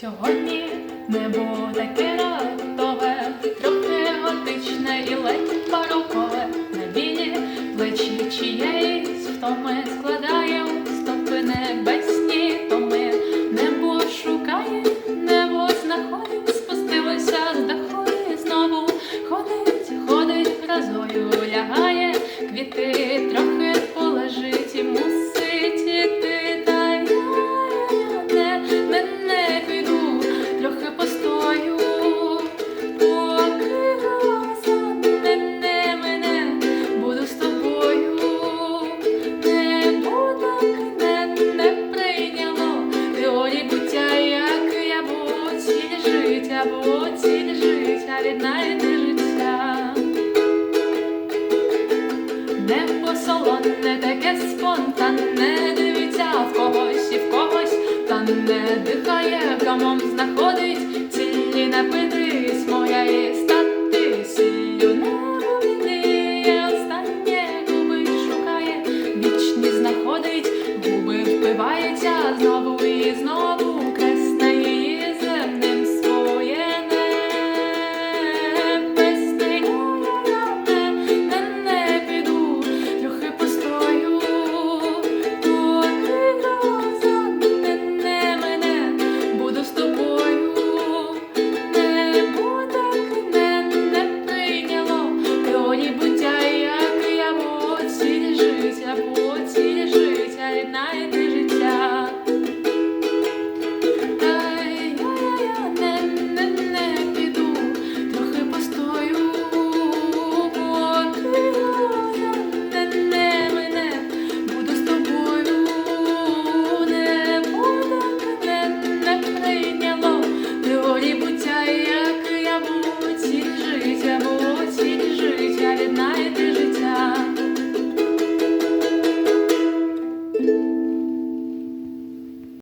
Сьогодні небо таке раптове, трохи готичне і ледь барокове. На білі плечі чиєїсь втоми складає стопи небесні томи. Небо шукає, небо знаходить, спустилося з даху знову ходить, ходить грозою, лягає, квіти теорії буття, як я бо ціль життя, жить, ціль життя, віднайди життя. Небо посолонне, таке спонтанне, night.